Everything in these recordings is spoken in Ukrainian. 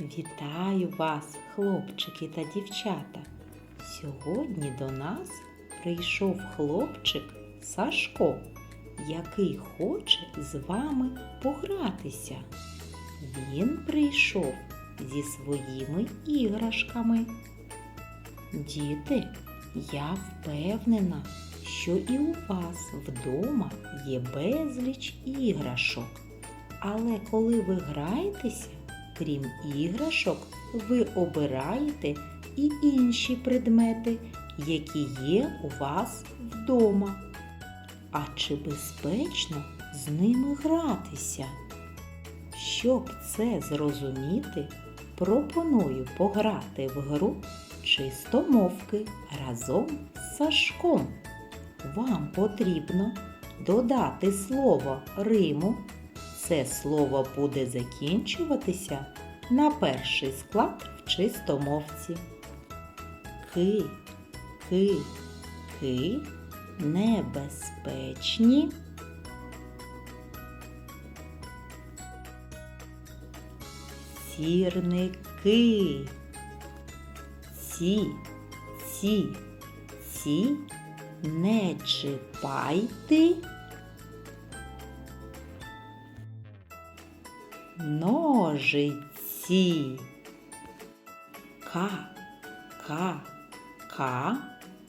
Вітаю вас, хлопчики та дівчата. Сьогодні до нас прийшов хлопчик Сашко, який хоче з вами погратися. Він прийшов зі своїми іграшками. Діти, я впевнена, що і у вас вдома є безліч іграшок. Але коли ви граєтеся, крім іграшок, ви обираєте і інші предмети, які є у вас вдома. А чи безпечно з ними гратися? Щоб це зрозуміти, пропоную пограти в гру чистомовки разом з Сашком. Вам потрібно додати слово Риму. Це слово буде закінчуватися на перший склад в чистомовці. Ки, ки, ки, небезпечні. Сірники. Ці, ці, ці, не чіпайте. Ножиці. Ка, ка, ка,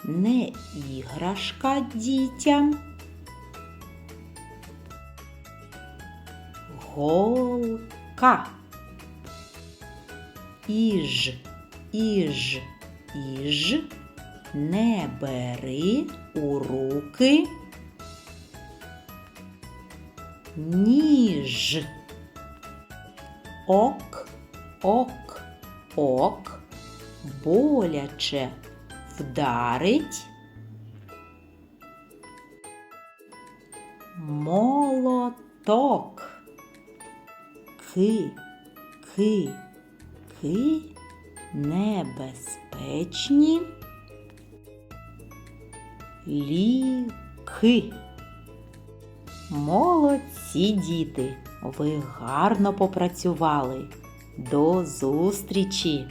не іграшка дітям. Голка. Іж, іж, іж, не бери у руки. Ніж. Ок, ок, ок, боляче вдарить. Молоток. Ки, ки, ки, небезпечні. Ліки. Молодці діти, ви гарно попрацювали. До зустрічі!